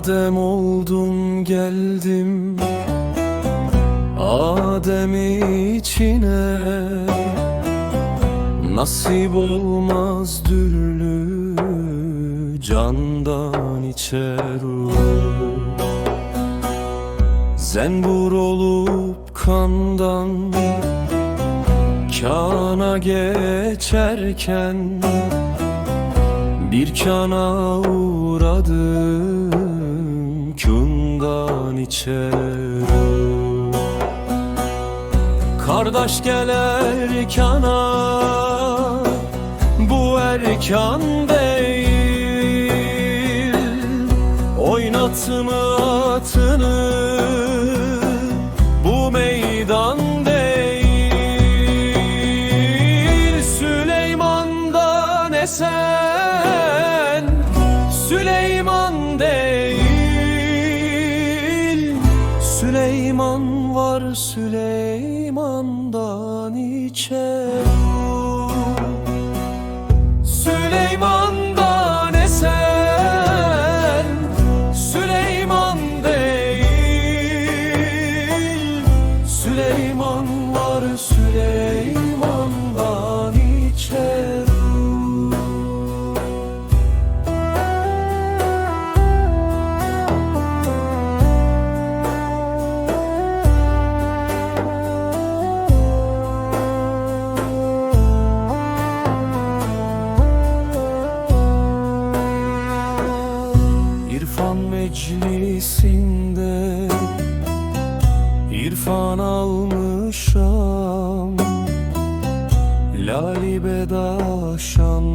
Adem oldum geldim Adem içine Nasip olmaz dürlü Candan içer o. Zenbur olup kandan Kana geçerken Bir kana uğradım Kündan içeri. Kardeş gel erkana Bu erkan değil. Oynatma atını Bu meydan değil. Süleyman'dan esen Süleyman var Süleyman'dan içer Süleyman'dan meclisinde İrfan almışam Lali bedaşandan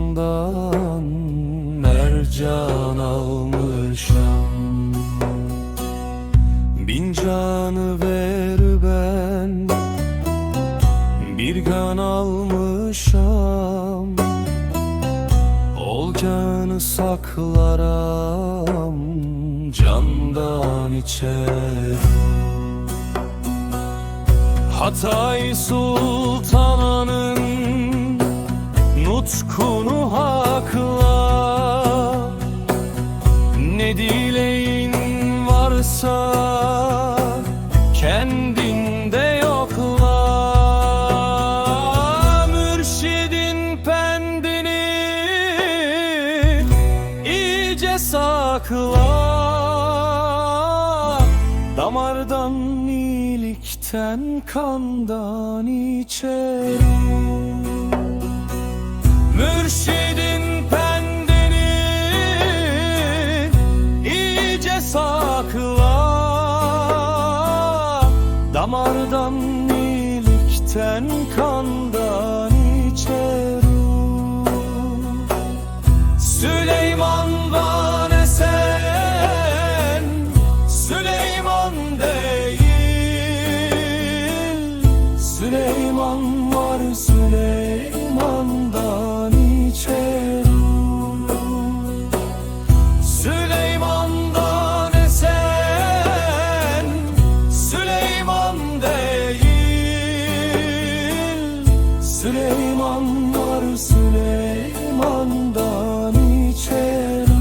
Olcanı saklaram Candan içer Hatay Sultan'ın Nutkunu hakla sakla. Damardan iyilikten kandan içeri Mürşidin pendini iyice sakla. Damardan iyilikten kandan Süleyman var Süleyman'dan içeri Süleyman'dan esen Süleyman değil. Süleyman var Süleyman'dan içeri